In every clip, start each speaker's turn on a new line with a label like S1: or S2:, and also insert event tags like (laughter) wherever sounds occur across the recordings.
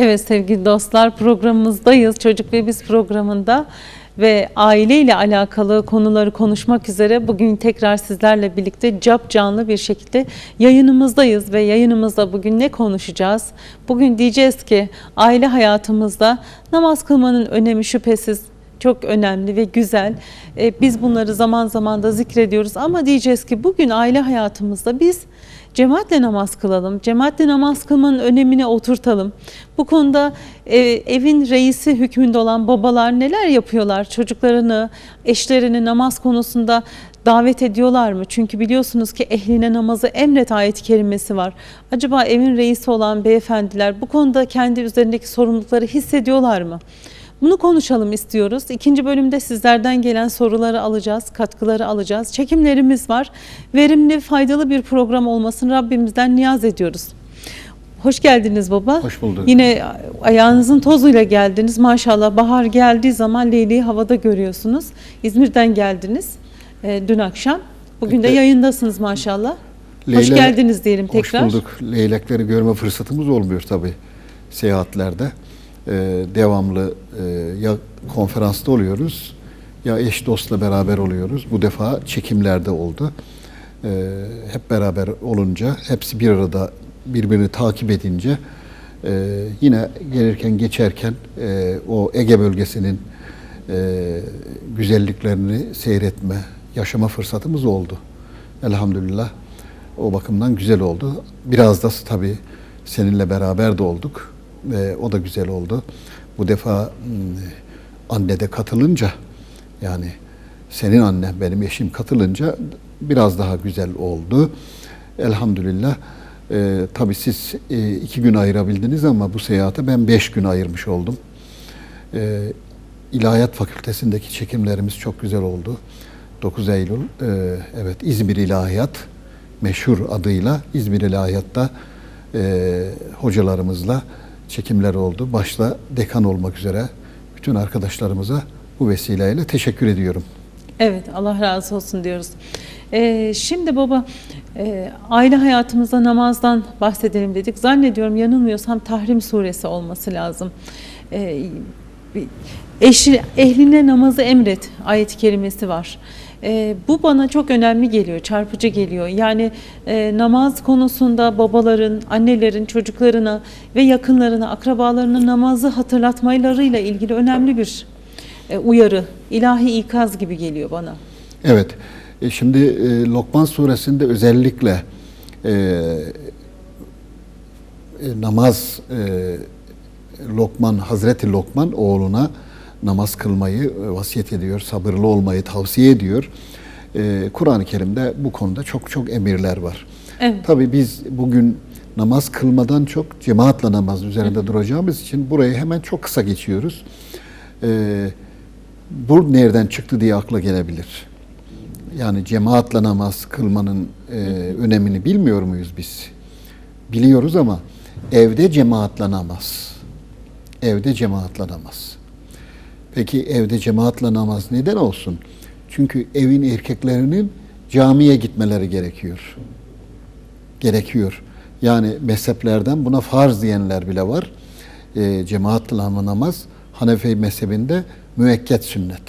S1: Evet sevgili dostlar programımızdayız. Çocuk ve Biz programında ve aileyle alakalı konuları konuşmak üzere bugün tekrar sizlerle birlikte cap canlı bir şekilde yayınımızdayız ve yayınımızda bugün ne konuşacağız? Bugün diyeceğiz ki aile hayatımızda namaz kılmanın önemi şüphesiz çok önemli ve güzel. Ee, biz bunları zaman zaman da zikrediyoruz ama diyeceğiz ki bugün aile hayatımızda biz cemaatle namaz kılalım. Cemaatle namaz kılmanın önemine oturtalım. Bu konuda e, evin reisi hükmünde olan babalar neler yapıyorlar? Çocuklarını, eşlerini namaz konusunda davet ediyorlar mı? Çünkü biliyorsunuz ki ehline namazı emret ayet-i kerimesi var. Acaba evin reisi olan beyefendiler bu konuda kendi üzerindeki sorumlulukları hissediyorlar mı? Bunu konuşalım istiyoruz. İkinci bölümde sizlerden gelen soruları alacağız, katkıları alacağız. Çekimlerimiz var. Verimli, faydalı bir program olmasını Rabbimizden niyaz ediyoruz. Hoş geldiniz baba.
S2: Hoş bulduk.
S1: Yine ayağınızın tozuyla geldiniz. Maşallah bahar geldiği zaman leyleği havada görüyorsunuz. İzmir'den geldiniz e, dün akşam. Bugün de yayındasınız maşallah. Hoş
S2: Leyle-
S1: geldiniz diyelim tekrar.
S2: Hoş bulduk. Leylekleri görme fırsatımız olmuyor tabii seyahatlerde. Ee, devamlı e, ya konferansta oluyoruz ya eş dostla beraber oluyoruz. Bu defa çekimlerde oldu. Ee, hep beraber olunca, hepsi bir arada birbirini takip edince e, yine gelirken geçerken e, o Ege bölgesinin e, güzelliklerini seyretme, yaşama fırsatımız oldu. Elhamdülillah. O bakımdan güzel oldu. Biraz da tabii seninle beraber de olduk. Ve o da güzel oldu. Bu defa hmm, anne de katılınca yani senin annen benim eşim katılınca biraz daha güzel oldu. Elhamdülillah. Ee, tabii siz e, iki gün ayırabildiniz ama bu seyahate ben beş gün ayırmış oldum. Ee, İlahiyat Fakültesindeki çekimlerimiz çok güzel oldu. 9 Eylül, e, evet İzmir İlahiyat meşhur adıyla İzmir İlahiyat'ta e, hocalarımızla çekimler oldu. Başta dekan olmak üzere bütün arkadaşlarımıza bu vesileyle teşekkür ediyorum.
S1: Evet, Allah razı olsun diyoruz. Ee, şimdi baba, e, aile hayatımızda namazdan bahsedelim dedik. Zannediyorum yanılmıyorsam Tahrim suresi olması lazım. Ee, eşi, ehline namazı emret ayet-i kerimesi var. Ee, bu bana çok önemli geliyor, çarpıcı geliyor. Yani e, namaz konusunda babaların, annelerin çocuklarına ve yakınlarına, akrabalarına namazı hatırlatmalarıyla ilgili önemli bir e, uyarı, ilahi ikaz gibi geliyor bana.
S2: Evet, e, şimdi e, Lokman suresinde özellikle e, e, namaz e, Lokman, Hazreti Lokman oğluna namaz kılmayı e, vasiyet ediyor, sabırlı olmayı tavsiye ediyor. E, Kur'an-ı Kerim'de bu konuda çok çok emirler var.
S1: Evet.
S2: Tabii biz bugün namaz kılmadan çok cemaatle namaz üzerinde duracağımız için burayı hemen çok kısa geçiyoruz. E, bu nereden çıktı diye akla gelebilir. Yani cemaatle namaz kılmanın e, önemini bilmiyor muyuz biz? Biliyoruz ama evde cemaatle namaz. Evde cemaatle namaz. Peki evde cemaatle namaz neden olsun? Çünkü evin erkeklerinin camiye gitmeleri gerekiyor. Gerekiyor. Yani mezheplerden buna farz diyenler bile var. E, cemaatle namaz Hanefi mezhebinde müekket sünnet.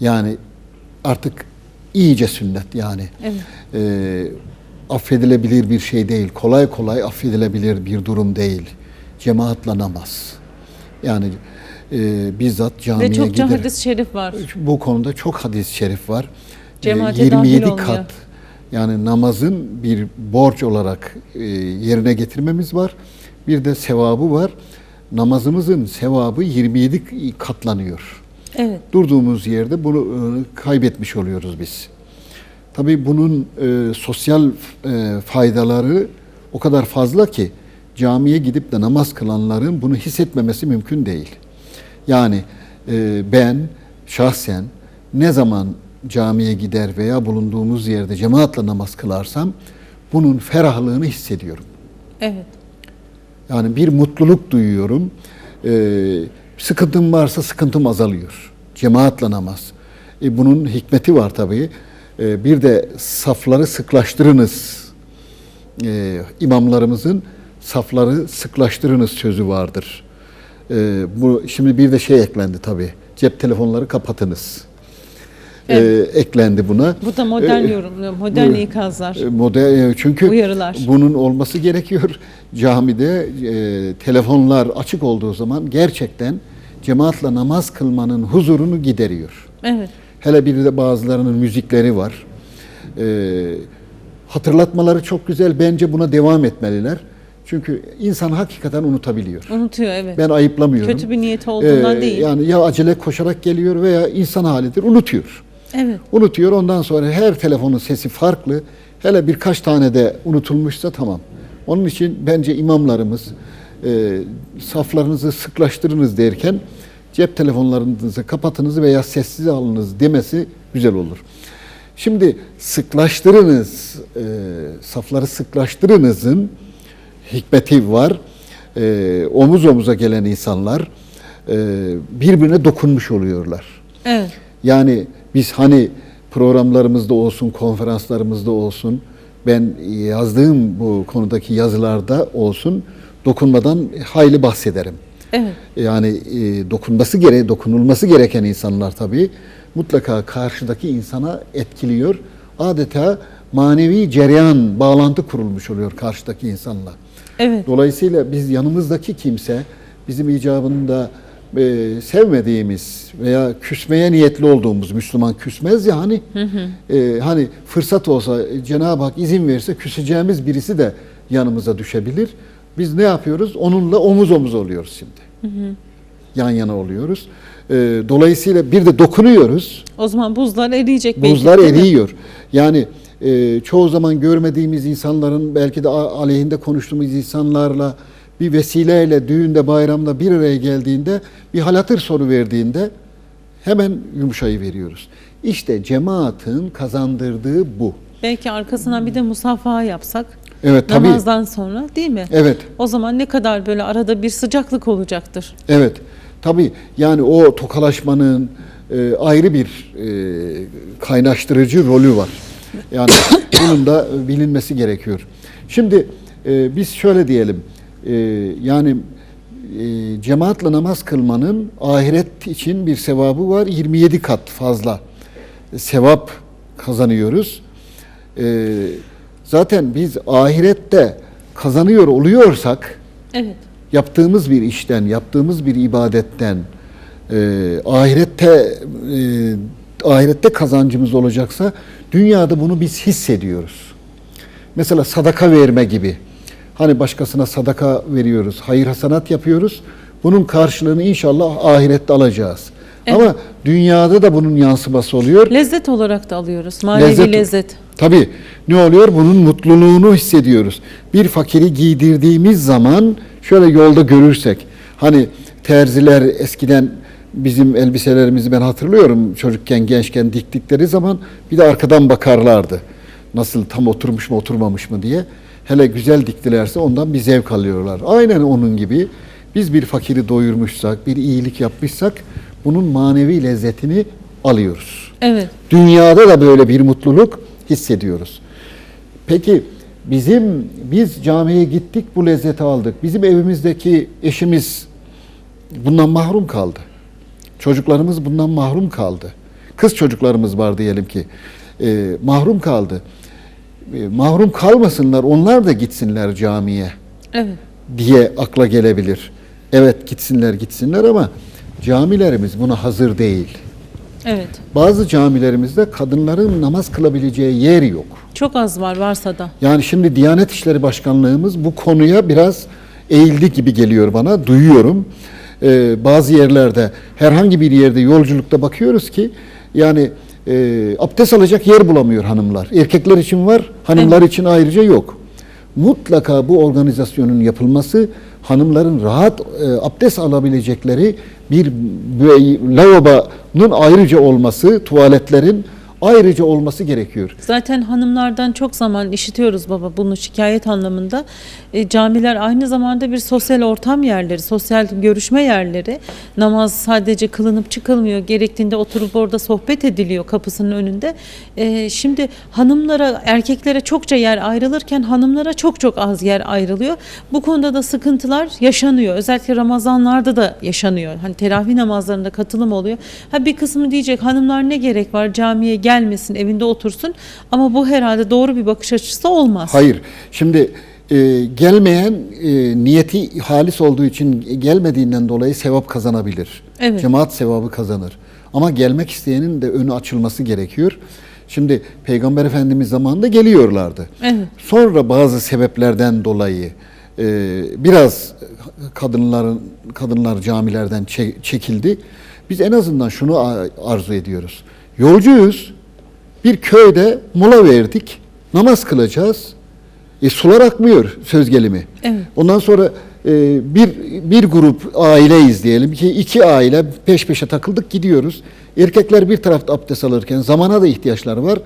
S2: Yani artık iyice sünnet yani.
S1: Evet.
S2: E, affedilebilir bir şey değil. Kolay kolay affedilebilir bir durum değil. Cemaatle namaz. Yani e, bizzat camiye
S1: Ve çokça
S2: gider.
S1: hadis-i şerif var.
S2: Bu konuda çok hadis-i şerif var. E,
S1: Cemaate dahil
S2: 27
S1: olmuyor.
S2: kat yani namazın bir borç olarak e, yerine getirmemiz var. Bir de sevabı var. Namazımızın sevabı 27 katlanıyor.
S1: Evet.
S2: Durduğumuz yerde bunu e, kaybetmiş oluyoruz biz. Tabii bunun e, sosyal e, faydaları o kadar fazla ki camiye gidip de namaz kılanların bunu hissetmemesi mümkün değil. Yani e, ben şahsen ne zaman camiye gider veya bulunduğumuz yerde cemaatle namaz kılarsam bunun ferahlığını hissediyorum.
S1: Evet.
S2: Yani bir mutluluk duyuyorum. Ee, sıkıntım varsa sıkıntım azalıyor. Cemaatle namaz. E, bunun hikmeti var tabii. Ee, bir de safları sıklaştırınız. Ee, imamlarımızın safları sıklaştırınız sözü vardır. Ee, bu şimdi bir de şey eklendi tabii. Cep telefonları kapatınız.
S1: Evet.
S2: Ee, eklendi buna.
S1: Bu da modern
S2: Ee,
S1: yorum, modern
S2: bu-
S1: ikazlar.
S2: e, Model çünkü
S1: Uyarılar.
S2: bunun olması gerekiyor. Camide e, telefonlar açık olduğu zaman gerçekten cemaatle namaz kılmanın huzurunu gideriyor.
S1: Evet.
S2: Hele bir de bazılarının müzikleri var. Ee, hatırlatmaları çok güzel. Bence buna devam etmeliler. Çünkü insan hakikaten unutabiliyor.
S1: Unutuyor evet.
S2: Ben ayıplamıyorum.
S1: Kötü bir niyeti olduğundan
S2: Ee,
S1: değil.
S2: Yani ya acele koşarak geliyor veya insan halidir unutuyor.
S1: Evet.
S2: Unutuyor ondan sonra her telefonun sesi farklı. Hele birkaç tane de unutulmuşsa tamam. Onun için bence imamlarımız e, saflarınızı sıklaştırınız derken cep telefonlarınızı kapatınız veya sessiz alınız demesi güzel olur. Şimdi sıklaştırınız, e, safları sıklaştırınızın hikmeti var. E, omuz omuza gelen insanlar e, birbirine dokunmuş oluyorlar.
S1: Evet.
S2: Yani biz hani programlarımızda olsun, konferanslarımızda olsun, ben yazdığım bu konudaki yazılarda olsun dokunmadan hayli bahsederim.
S1: Evet.
S2: Yani e, dokunması gere dokunulması gereken insanlar tabii mutlaka karşıdaki insana etkiliyor. Adeta manevi cereyan, bağlantı kurulmuş oluyor karşıdaki insanla.
S1: Evet.
S2: Dolayısıyla biz yanımızdaki kimse bizim icabında e, sevmediğimiz veya küsmeye niyetli olduğumuz Müslüman küsmez ya hani e, hani fırsat olsa Cenab-ı Hak izin verirse küseceğimiz birisi de yanımıza düşebilir. Biz ne yapıyoruz? Onunla omuz omuz oluyoruz şimdi. Yan yana oluyoruz. E, dolayısıyla bir de dokunuyoruz.
S1: O zaman buzlar eriyecek belki.
S2: Buzlar
S1: mi?
S2: eriyor. Yani e, çoğu zaman görmediğimiz insanların belki de aleyhinde konuştuğumuz insanlarla bir vesileyle düğünde bayramda bir araya geldiğinde bir hal hatır soru verdiğinde hemen yumuşayı veriyoruz. İşte cemaatin kazandırdığı bu.
S1: Belki arkasından bir de musafaha yapsak.
S2: Evet tabii.
S1: Namazdan sonra değil mi?
S2: Evet.
S1: O zaman ne kadar böyle arada bir sıcaklık olacaktır.
S2: Evet. Tabii yani o tokalaşmanın e, ayrı bir e, kaynaştırıcı rolü var. Yani (coughs) bunun da bilinmesi gerekiyor. Şimdi e, biz şöyle diyelim. E, yani e, cemaatle namaz kılmanın ahiret için bir sevabı var. 27 kat fazla sevap kazanıyoruz. E, zaten biz ahirette kazanıyor oluyorsak
S1: Evet.
S2: yaptığımız bir işten, yaptığımız bir ibadetten e, ahirette e, ahirette kazancımız olacaksa dünyada bunu biz hissediyoruz. Mesela sadaka verme gibi. Hani başkasına sadaka veriyoruz, hayır hasanat yapıyoruz. Bunun karşılığını inşallah ahirette alacağız.
S1: Evet.
S2: Ama dünyada da bunun yansıması oluyor.
S1: Lezzet olarak da alıyoruz. Manevi lezzet.
S2: Tabii ne oluyor? Bunun mutluluğunu hissediyoruz. Bir fakiri giydirdiğimiz zaman şöyle yolda görürsek hani terziler eskiden bizim elbiselerimizi ben hatırlıyorum çocukken gençken diktikleri zaman bir de arkadan bakarlardı. Nasıl tam oturmuş mu oturmamış mı diye. Hele güzel diktilerse ondan bir zevk alıyorlar. Aynen onun gibi biz bir fakiri doyurmuşsak, bir iyilik yapmışsak bunun manevi lezzetini alıyoruz.
S1: Evet.
S2: Dünyada da böyle bir mutluluk hissediyoruz. Peki bizim biz camiye gittik bu lezzeti aldık. Bizim evimizdeki eşimiz bundan mahrum kaldı. Çocuklarımız bundan mahrum kaldı. Kız çocuklarımız var diyelim ki e, mahrum kaldı. E, mahrum kalmasınlar onlar da gitsinler camiye
S1: Evet.
S2: diye akla gelebilir. Evet gitsinler gitsinler ama camilerimiz buna hazır değil.
S1: Evet.
S2: Bazı camilerimizde kadınların namaz kılabileceği yer yok.
S1: Çok az var varsa da.
S2: Yani şimdi Diyanet İşleri Başkanlığımız bu konuya biraz eğildi gibi geliyor bana, duyuyorum. Ee, bazı yerlerde, herhangi bir yerde yolculukta bakıyoruz ki yani e, abdest alacak yer bulamıyor hanımlar. Erkekler için var, hanımlar için ayrıca yok. Mutlaka bu organizasyonun yapılması hanımların rahat e, abdest alabilecekleri bir lavabonun ayrıca olması, tuvaletlerin ayrıca olması gerekiyor.
S1: Zaten hanımlardan çok zaman işitiyoruz baba bunu şikayet anlamında. E, camiler aynı zamanda bir sosyal ortam yerleri, sosyal görüşme yerleri. Namaz sadece kılınıp çıkılmıyor. Gerektiğinde oturup orada sohbet ediliyor kapısının önünde. E, şimdi hanımlara, erkeklere çokça yer ayrılırken hanımlara çok çok az yer ayrılıyor. Bu konuda da sıkıntılar yaşanıyor. Özellikle Ramazanlarda da yaşanıyor. Hani teravih namazlarında katılım oluyor. Ha bir kısmı diyecek hanımlar ne gerek var camiye gelmesin, evinde otursun. Ama bu herhalde doğru bir bakış açısı olmaz.
S2: Hayır. Şimdi e, gelmeyen e, niyeti halis olduğu için gelmediğinden dolayı sevap kazanabilir.
S1: Evet.
S2: Cemaat sevabı kazanır. Ama gelmek isteyenin de önü açılması gerekiyor. Şimdi Peygamber Efendimiz zamanında geliyorlardı.
S1: Evet.
S2: Sonra bazı sebeplerden dolayı e, biraz kadınların kadınlar camilerden çe- çekildi. Biz en azından şunu arzu ediyoruz. Yolcuyuz. Bir köyde mola verdik. Namaz kılacağız. E, sular akmıyor söz gelimi.
S1: Evet.
S2: Ondan sonra e, bir bir grup aileyiz diyelim ki iki aile peş peşe takıldık gidiyoruz. Erkekler bir tarafta abdest alırken zamana da ihtiyaçları var.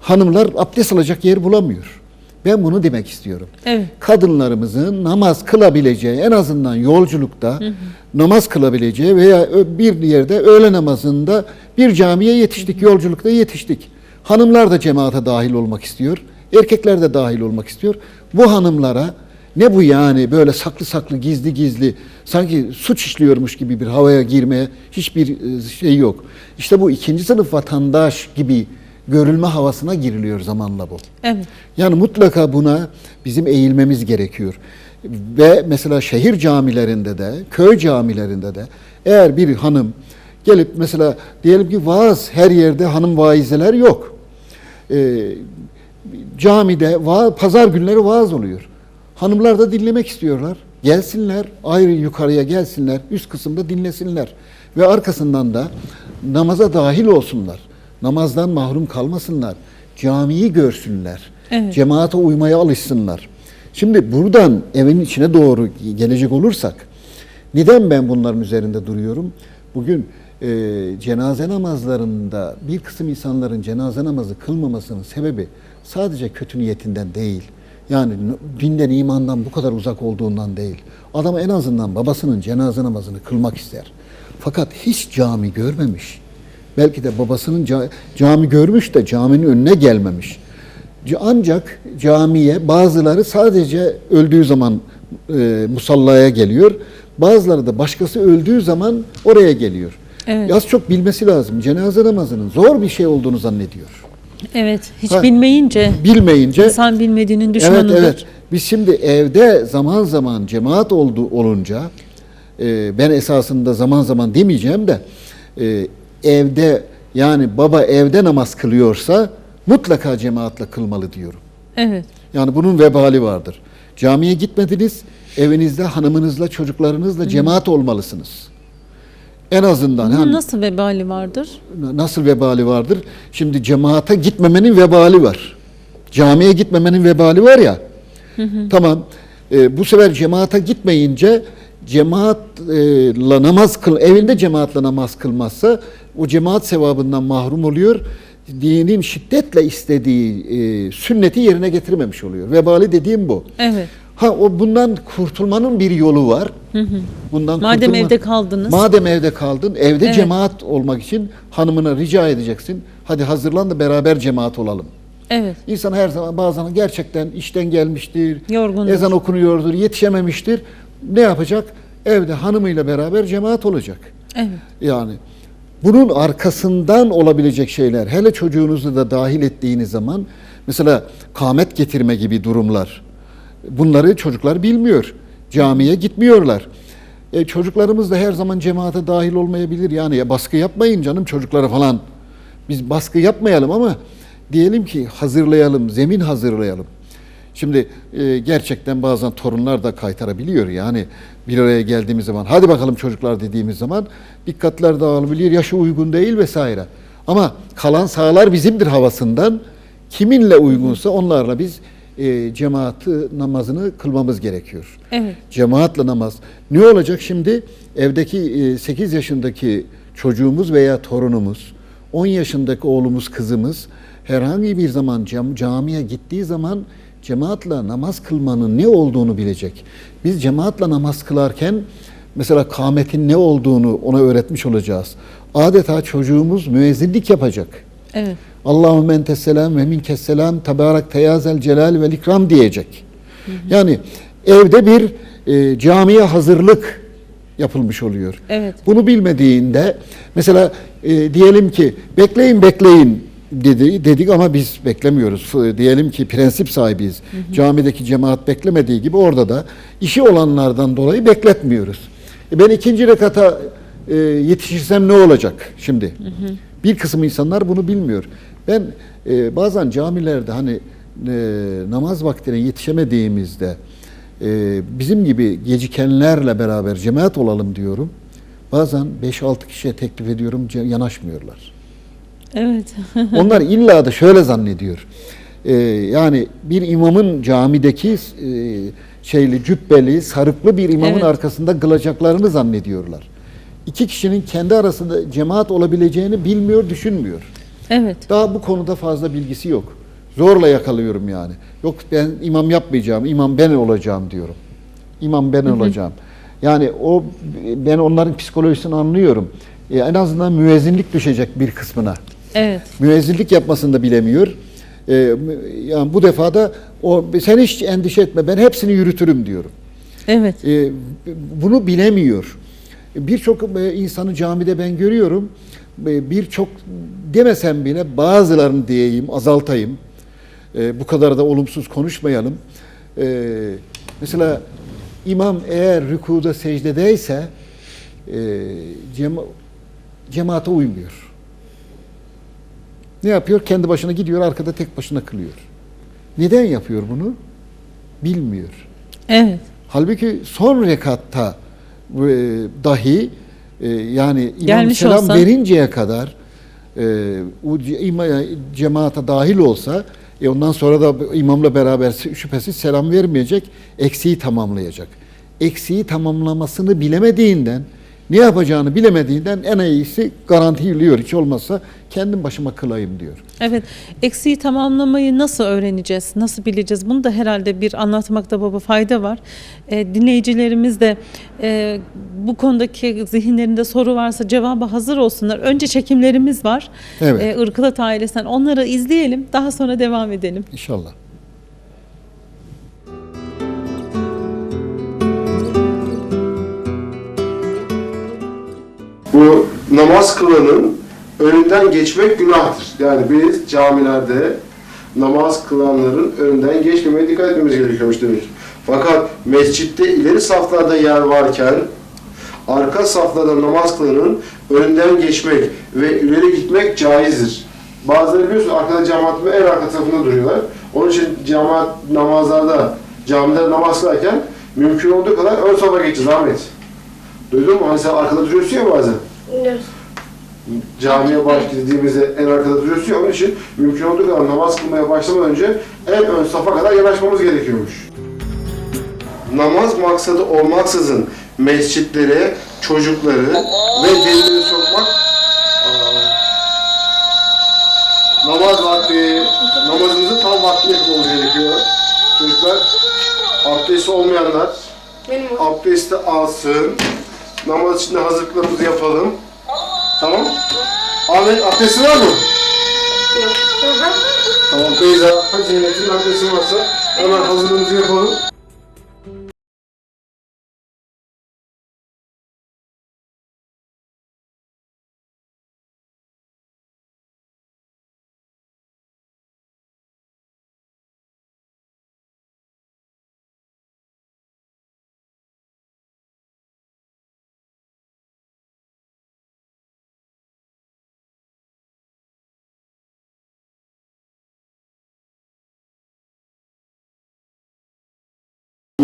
S2: Hanımlar abdest alacak yer bulamıyor. Ben bunu demek istiyorum.
S1: Evet.
S2: Kadınlarımızın namaz kılabileceği en azından yolculukta namaz kılabileceği veya bir yerde öğle namazında bir camiye yetiştik, yolculukta yetiştik. Hanımlar da cemaate dahil olmak istiyor. Erkekler de dahil olmak istiyor. Bu hanımlara ne bu yani böyle saklı saklı gizli gizli sanki suç işliyormuş gibi bir havaya girmeye hiçbir e, şey yok. İşte bu ikinci sınıf vatandaş gibi görülme havasına giriliyor zamanla bu.
S1: Evet.
S2: Yani mutlaka buna bizim eğilmemiz gerekiyor. Ve mesela şehir camilerinde de, köy camilerinde de eğer bir hanım gelip mesela diyelim ki vaaz her yerde hanım vaizeler yok. Ee, camide pazar günleri vaaz oluyor. Hanımlar da dinlemek istiyorlar. Gelsinler, ayrı yukarıya gelsinler, üst kısımda dinlesinler. Ve arkasından da namaza dahil olsunlar. Namazdan mahrum kalmasınlar. Camiyi görsünler.
S1: Evet.
S2: Cemaate uymaya alışsınlar. Şimdi buradan evin içine doğru gelecek olursak, neden ben bunların üzerinde duruyorum? Bugün e, cenaze namazlarında bir kısım insanların cenaze namazı kılmamasının sebebi sadece kötü niyetinden değil. Yani dinden, imandan bu kadar uzak olduğundan değil. Adam en azından babasının cenaze namazını kılmak ister. Fakat hiç cami görmemiş. Belki de babasının ca- cami görmüş de caminin önüne gelmemiş. Ancak camiye bazıları sadece öldüğü zaman e, musallaya geliyor. Bazıları da başkası öldüğü zaman oraya geliyor.
S1: Evet.
S2: Az çok bilmesi lazım. Cenaze namazının zor bir şey olduğunu zannediyor.
S1: Evet. Hiç
S2: Ha.
S1: bilmeyince
S2: Bilmeyince
S1: insan bilmediğinin
S2: Evet
S1: düşmanıdır.
S2: evet. Biz şimdi evde zaman zaman cemaat oldu olunca e, ben esasında zaman zaman demeyeceğim de e, evde yani baba evde namaz kılıyorsa mutlaka cemaatle kılmalı diyorum.
S1: Evet.
S2: Yani bunun vebali vardır. Camiye gitmediniz, evinizde hanımınızla, çocuklarınızla cemaat olmalısınız. En azından
S1: Bunun
S2: hani
S1: nasıl vebali vardır?
S2: nasıl vebali vardır? Şimdi cemaate gitmemenin vebali var. Camiye gitmemenin vebali var ya. Tamam. Ee, bu sefer cemaate gitmeyince cemaatla namaz kıl evinde cemaatle namaz kılmazsa o cemaat sevabından mahrum oluyor. Dinin şiddetle istediği e, sünneti yerine getirmemiş oluyor. Vebali dediğim bu.
S1: Evet.
S2: Ha o bundan kurtulmanın bir yolu var. Bundan
S1: Madem
S2: kurtulma-
S1: evde kaldınız.
S2: Madem evde kaldın, evde
S1: Evet.
S2: cemaat olmak için hanımına rica edeceksin. Hadi hazırlan da beraber cemaat olalım.
S1: Evet.
S2: İnsan her zaman bazen gerçekten işten gelmiştir.
S1: Yorgundur.
S2: Ezan okunuyordur, yetişememiştir. Ne yapacak? Evde hanımıyla beraber cemaat olacak.
S1: Evet.
S2: Yani bunun arkasından olabilecek şeyler, hele çocuğunuzu da dahil ettiğiniz zaman mesela kamet getirme gibi durumlar. Bunları çocuklar bilmiyor. Camiye gitmiyorlar. E, çocuklarımız da her zaman cemaate dahil olmayabilir. Yani ya baskı yapmayın canım çocuklara falan. Biz baskı yapmayalım ama diyelim ki hazırlayalım, zemin hazırlayalım. Şimdi e, gerçekten bazen torunlar da kaytarabiliyor yani bir araya geldiğimiz zaman hadi bakalım çocuklar dediğimiz zaman dikkatler dağılabilir, yaşı uygun değil vesaire. Ama kalan sağlar bizimdir havasından kiminle uygunsa onlarla biz e, cemaati namazını kılmamız gerekiyor.
S1: Evet.
S2: Cemaatle namaz. Ne olacak şimdi? Evdeki e, 8 yaşındaki çocuğumuz veya torunumuz 10 yaşındaki oğlumuz, kızımız herhangi bir zaman cam, camiye gittiği zaman cemaatle namaz kılmanın ne olduğunu bilecek. Biz cemaatle namaz kılarken mesela kâmetin ne olduğunu ona öğretmiş olacağız. Adeta çocuğumuz müezzinlik yapacak.
S1: Evet.
S2: Allahümme entes selam ve minkes selam tebarek teyazel celal ve ikram diyecek. Yani evde bir e, camiye hazırlık yapılmış oluyor.
S1: Evet.
S2: Bunu bilmediğinde mesela e, diyelim ki bekleyin bekleyin dedi dedik ama biz beklemiyoruz. Diyelim ki prensip sahibiyiz. Camideki cemaat beklemediği gibi orada da işi olanlardan dolayı bekletmiyoruz. E, ben ikinci rekata e, yetişirsem ne olacak şimdi? Bir kısım insanlar bunu bilmiyor. Ben e, bazen camilerde hani e, namaz vaktine yetişemediğimizde e, bizim gibi gecikenlerle beraber cemaat olalım diyorum. Bazen 5-6 kişiye teklif ediyorum yanaşmıyorlar.
S1: Evet. (laughs)
S2: Onlar illa da şöyle zannediyor. E, yani bir imamın camideki e, şeyli cübbeli sarıklı bir imamın
S1: Evet.
S2: arkasında kılacaklarını zannediyorlar. İki kişinin kendi arasında cemaat olabileceğini bilmiyor, düşünmüyor.
S1: Evet.
S2: Daha bu konuda fazla bilgisi yok. Zorla yakalıyorum yani. Yok ben imam yapmayacağım, imam ben olacağım diyorum. İmam ben olacağım. Yani o ben onların psikolojisini anlıyorum. E, en azından müezzinlik düşecek bir kısmına.
S1: Evet.
S2: Müezzinlik yapmasını da bilemiyor. E, yani bu defa da o sen hiç endişe etme ben hepsini yürütürüm diyorum.
S1: Evet.
S2: E, bunu bilemiyor. Birçok e, insanı camide ben görüyorum. Birçok demesem bile bazılarını diyeyim, azaltayım. E, bu kadar da olumsuz konuşmayalım. E, mesela imam eğer rükuda secdedeyse e, cema, cemaate uymuyor. Ne yapıyor? Kendi başına gidiyor, arkada tek başına kılıyor. Neden yapıyor bunu? Bilmiyor.
S1: Evet.
S2: Halbuki son rekatta e, dahi e, yani imam
S1: Gelmiş
S2: selam
S1: olsa-
S2: verinceye kadar e, o ce- ima- cemaate dahil olsa e, ondan sonra da imamla beraber şüphesiz selam vermeyecek, eksiği tamamlayacak. Eksiği tamamlamasını bilemediğinden, ne yapacağını bilemediğinden en iyisi garantiliyor. Hiç olmazsa kendim başıma kılayım diyor.
S1: Evet. Eksiği tamamlamayı nasıl öğreneceğiz? Nasıl bileceğiz? Bunu da herhalde bir anlatmakta baba fayda var. E, dinleyicilerimiz de e, bu konudaki zihinlerinde soru varsa cevaba hazır olsunlar. Önce çekimlerimiz var.
S2: Evet.
S1: E, Irkılat ailesinden. Onları izleyelim. Daha sonra devam edelim.
S2: İnşallah.
S3: Bu namaz kılanın önünden geçmek günahtır. Yani biz camilerde namaz kılanların önünden geçmemeye dikkat etmemiz gerekiyormuş demek. Fakat mescitte ileri saflarda yer varken arka saflarda namaz kılanın önünden geçmek ve ileri gitmek caizdir. Bazıları biliyorsun arkada cemaatin en arka tarafında duruyorlar. Onun için cemaat namazlarda, camilerde namaz kılarken mümkün olduğu kadar ön safa geçeceğiz Ahmet. Duydun mu? Hani sen arkada duruyorsun ya bazen.
S4: Evet.
S3: Camiye baş en arkada duruyorsun ya onun için mümkün olduğu kadar namaz kılmaya başlamadan önce en ön safa kadar yanaşmamız gerekiyormuş. Namaz maksadı olmaksızın mescitlere çocukları ve delileri sokmak Aa. namaz vakti, namazınızı tam vaktinde yapmamız gerekiyor. Çocuklar abdesti olmayanlar abdesti alsın. Namaz için de hazırlıklarımızı yapalım. Tamam? Ahmet abdestin var mı?
S4: Yok.
S3: Tamam Beyza, hadi Zeynep'in abdestin varsa hemen hazırlığımızı yapalım.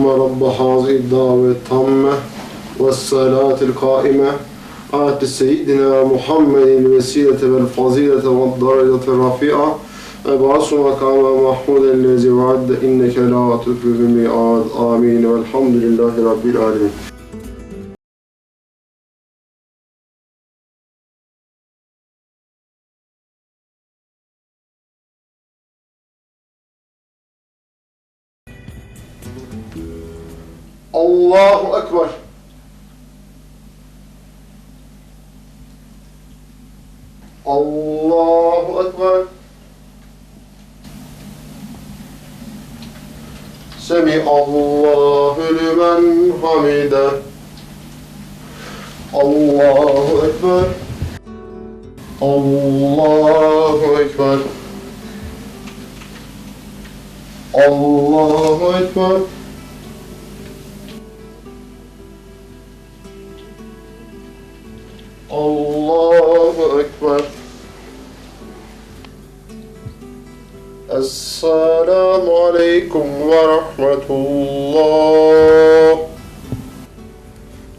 S3: رب هذه الدعوة التامة والصلاة القائمة. آت سيدنا محمد الوسيلة والفضيلة والدرجة الرفيعة. أبعث مقام محمود الذي وعد إنك لا تخلف الميعاد. آمين. والحمد لله رب العالمين. Allahu Ekber. Allahu Ekber. Semi Allahu limen hamide. Allahu Ekber. Allahu Ekber. Allahu Ekber. Rahmetullah.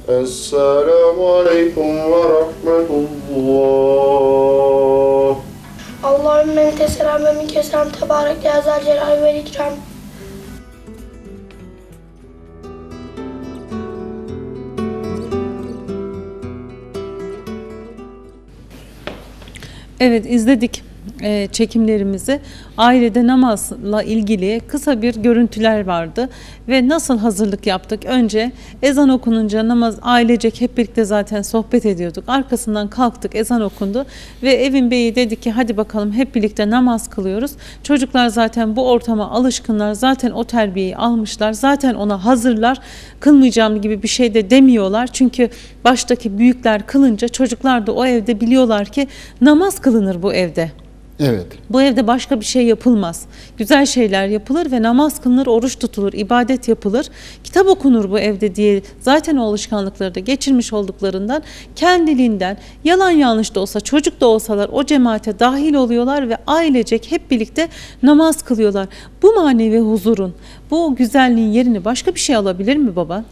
S3: Esselamu Aleyküm ve Rahmetullah.
S5: Allahümme ente selam ve minke selam tebarek ya zel celal ve ikram.
S1: Evet izledik e, çekimlerimizi. Ailede namazla ilgili kısa bir görüntüler vardı ve nasıl hazırlık yaptık? Önce ezan okununca namaz ailecek hep birlikte zaten sohbet ediyorduk. Arkasından kalktık ezan okundu ve evin beyi dedi ki hadi bakalım hep birlikte namaz kılıyoruz. Çocuklar zaten bu ortama alışkınlar. Zaten o terbiyeyi almışlar. Zaten ona hazırlar. Kılmayacağım gibi bir şey de demiyorlar. Çünkü baştaki büyükler kılınca çocuklar da o evde biliyorlar ki namaz kılınır bu evde.
S2: Evet.
S1: Bu evde başka bir şey yapılmaz. Güzel şeyler yapılır ve namaz kılınır, oruç tutulur, ibadet yapılır. Kitap okunur bu evde diye zaten o alışkanlıkları da geçirmiş olduklarından kendiliğinden yalan yanlış da olsa çocuk da olsalar o cemaate dahil oluyorlar ve ailecek hep birlikte namaz kılıyorlar. Bu manevi huzurun, bu güzelliğin yerini başka bir şey alabilir mi baba?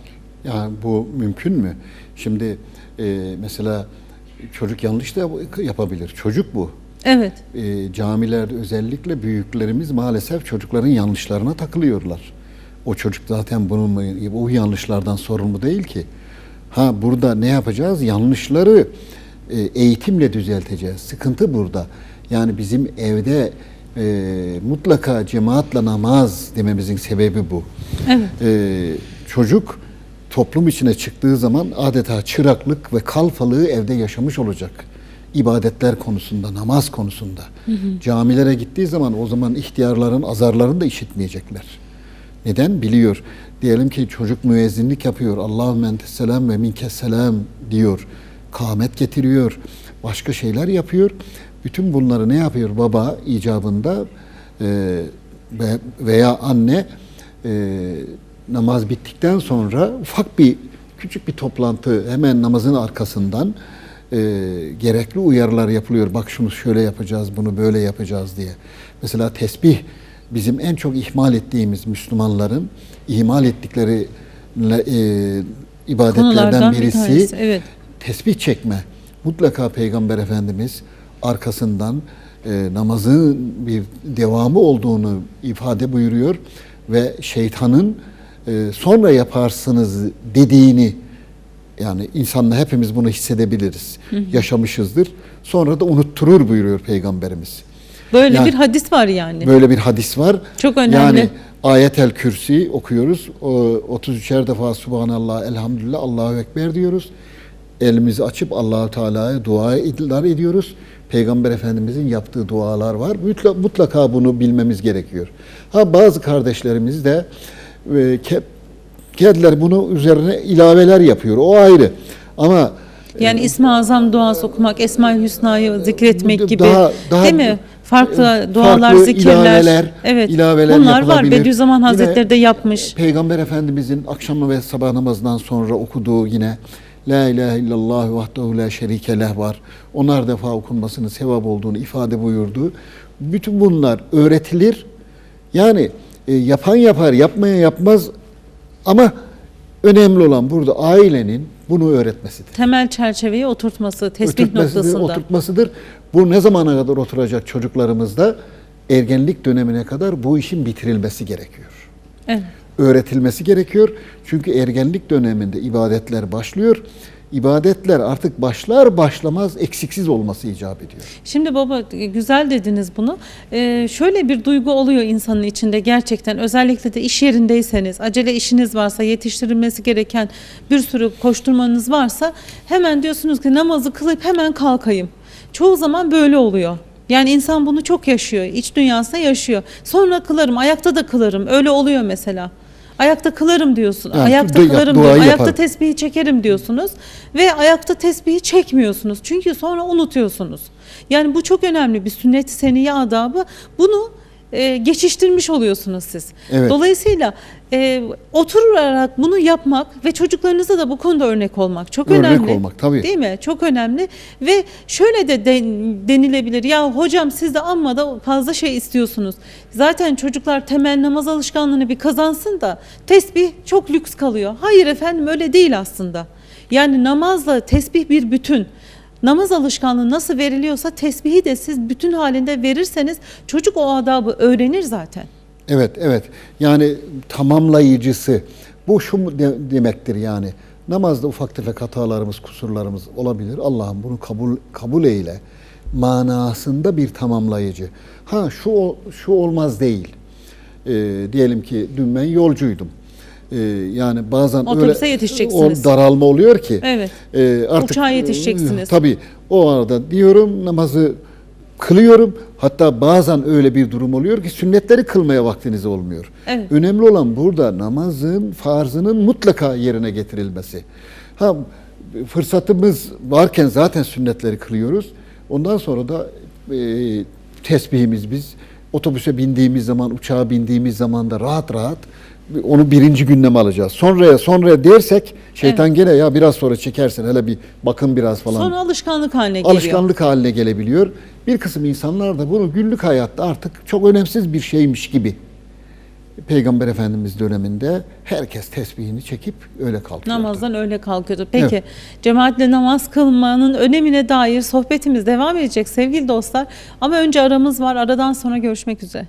S2: Yani bu mümkün mü? Şimdi e, mesela çocuk yanlış da yap- yapabilir. Çocuk bu.
S1: Evet.
S2: E, camilerde özellikle büyüklerimiz maalesef çocukların yanlışlarına takılıyorlar. O çocuk zaten bunun bu yanlışlardan sorumlu değil ki. Ha burada ne yapacağız? Yanlışları e, eğitimle düzelteceğiz. Sıkıntı burada. Yani bizim evde e, mutlaka cemaatle namaz dememizin sebebi bu.
S1: Evet.
S2: Ee, çocuk toplum içine çıktığı zaman adeta çıraklık ve kalfalığı evde yaşamış olacak. İbadetler konusunda, namaz konusunda. Camilere gittiği zaman o zaman ihtiyarların azarlarını da işitmeyecekler. Neden? Biliyor. Diyelim ki çocuk müezzinlik yapıyor. Allahümme entes selam ve minkes selam diyor. Kâmet getiriyor. Başka şeyler yapıyor. Bütün bunları ne yapıyor? Baba icabında e, ve- veya anne e, namaz bittikten sonra ufak bir küçük bir toplantı hemen namazın arkasından e, gerekli uyarılar yapılıyor. Bak şunu şöyle yapacağız, bunu böyle yapacağız diye. Mesela tesbih bizim en çok ihmal ettiğimiz Müslümanların ihmal ettikleri e, ibadetlerden
S1: Konulardan bir
S2: birisi
S1: tanesi, evet.
S2: tesbih çekme. Mutlaka Peygamber Efendimiz arkasından e, namazın bir devamı olduğunu ifade buyuruyor ve şeytanın e, sonra yaparsınız dediğini yani insanla hepimiz bunu hissedebiliriz. Yaşamışızdır. Sonra da unutturur buyuruyor Peygamberimiz.
S1: Böyle
S2: Yani-
S1: bir hadis var yani.
S2: Böyle bir hadis var.
S1: Çok önemli.
S2: Yani ayetel kürsi okuyoruz. O 33'er defa Subhanallah, Elhamdülillah, Allahu Ekber diyoruz. Elimizi açıp Allahu Teala'ya dua ediyoruz. Peygamber Efendimizin yaptığı dualar var. Mutlaka, mutlaka bunu bilmemiz gerekiyor. Ha bazı kardeşlerimiz de e, kendileri bunu üzerine ilaveler yapıyor. O ayrı. Ama
S1: Yani İsmi Azam duası okumak, Esma-i Hüsna'yı zikretmek gibi
S2: Daha- daha-
S1: değil mi? Farklı dualar,
S2: farklı
S1: zikirler.
S2: ilaveler,
S1: evet.
S2: ilaveler
S1: Bunlar var. Bediüzzaman
S2: Yine
S1: Hazretleri de yapmış.
S2: Peygamber Efendimizin akşam ve sabah namazından sonra okuduğu yine La ilahe illallah vahdehu la şerike leh var. Onar defa okunmasının sevap olduğunu ifade buyurdu. Bütün bunlar öğretilir. Yani e, yapan yapar, yapmayan yapmaz ama önemli olan burada ailenin bunu öğretmesidir.
S1: Temel çerçeveyi oturtması, tesbih
S2: Oturtmasıdır,
S1: noktasında.
S2: oturtmasıdır. Bu ne zamana kadar oturacak çocuklarımızda? Ergenlik dönemine kadar bu işin bitirilmesi gerekiyor.
S1: Evet.
S2: Öğretilmesi gerekiyor. Çünkü ergenlik döneminde ibadetler başlıyor. İbadetler artık başlar başlamaz eksiksiz olması icap ediyor.
S1: Şimdi baba güzel dediniz bunu. Ee, şöyle bir duygu oluyor insanın içinde gerçekten özellikle de iş yerindeyseniz acele işiniz varsa yetiştirilmesi gereken bir sürü koşturmanız varsa hemen diyorsunuz ki namazı kılıp hemen kalkayım. Çoğu zaman böyle oluyor. Yani insan bunu çok yaşıyor. iç dünyasında yaşıyor. Sonra kılarım, ayakta da kılarım. Öyle oluyor mesela. Ayakta kılarım diyorsun.
S2: Yani
S1: ayakta
S2: du-
S1: kılarım diyor. Ayakta
S2: yaparım.
S1: tesbihi çekerim diyorsunuz ve ayakta tesbihi çekmiyorsunuz. Çünkü sonra unutuyorsunuz. Yani bu çok önemli bir sünnet-i seniye adabı. Bunu e, geçiştirmiş oluyorsunuz siz.
S2: Evet.
S1: Dolayısıyla e, oturarak bunu yapmak ve çocuklarınıza da bu konuda örnek olmak çok
S2: Örnek
S1: önemli.
S2: olmak, tabii.
S1: Değil mi? Çok önemli ve şöyle de den- denilebilir. Ya hocam siz de amma da fazla şey istiyorsunuz. Zaten çocuklar temel namaz alışkanlığını bir kazansın da tesbih çok lüks kalıyor. Hayır efendim öyle değil aslında. Yani namazla tesbih bir bütün. Namaz alışkanlığı nasıl veriliyorsa tesbihi de siz bütün halinde verirseniz çocuk o adabı öğrenir zaten.
S2: Evet, evet. Yani tamamlayıcısı. Bu şu de- demektir yani. Namazda ufak tefek hatalarımız, kusurlarımız olabilir. Allah'ım bunu kabul kabul eyle. Manasında bir tamamlayıcı. Ha şu şu olmaz değil. Ee, diyelim ki dün ben yolcuydum. Ee, yani bazen
S1: Otobüse
S2: öyle
S1: yetişeceksiniz.
S2: o daralma oluyor ki.
S1: Evet.
S2: e, artık
S1: Uçağa yetişeceksiniz.
S2: Tabii o arada diyorum namazı kılıyorum. Hatta bazen öyle bir durum oluyor ki sünnetleri kılmaya vaktiniz olmuyor.
S1: Evet.
S2: Önemli olan burada namazın farzının mutlaka yerine getirilmesi. Ha fırsatımız varken zaten sünnetleri kılıyoruz. Ondan sonra da e, tesbihimiz biz otobüse bindiğimiz zaman, uçağa bindiğimiz zaman da rahat rahat onu birinci gündeme alacağız. Sonraya sonraya dersek şeytan gene ya biraz sonra çekersin hele bir bakın biraz falan.
S1: Sonra alışkanlık haline geliyor.
S2: alışkanlık haline gelebiliyor. Bir kısım insanlar da bunu günlük hayatta artık çok önemsiz bir şeymiş gibi. Peygamber Efendimiz döneminde herkes tesbihini çekip öyle kalkıyordu.
S1: Namazdan öyle kalkıyordu. Peki
S2: Evet.
S1: cemaatle namaz kılmanın önemine dair sohbetimiz devam edecek sevgili dostlar. Ama önce aramız var. Aradan sonra görüşmek üzere.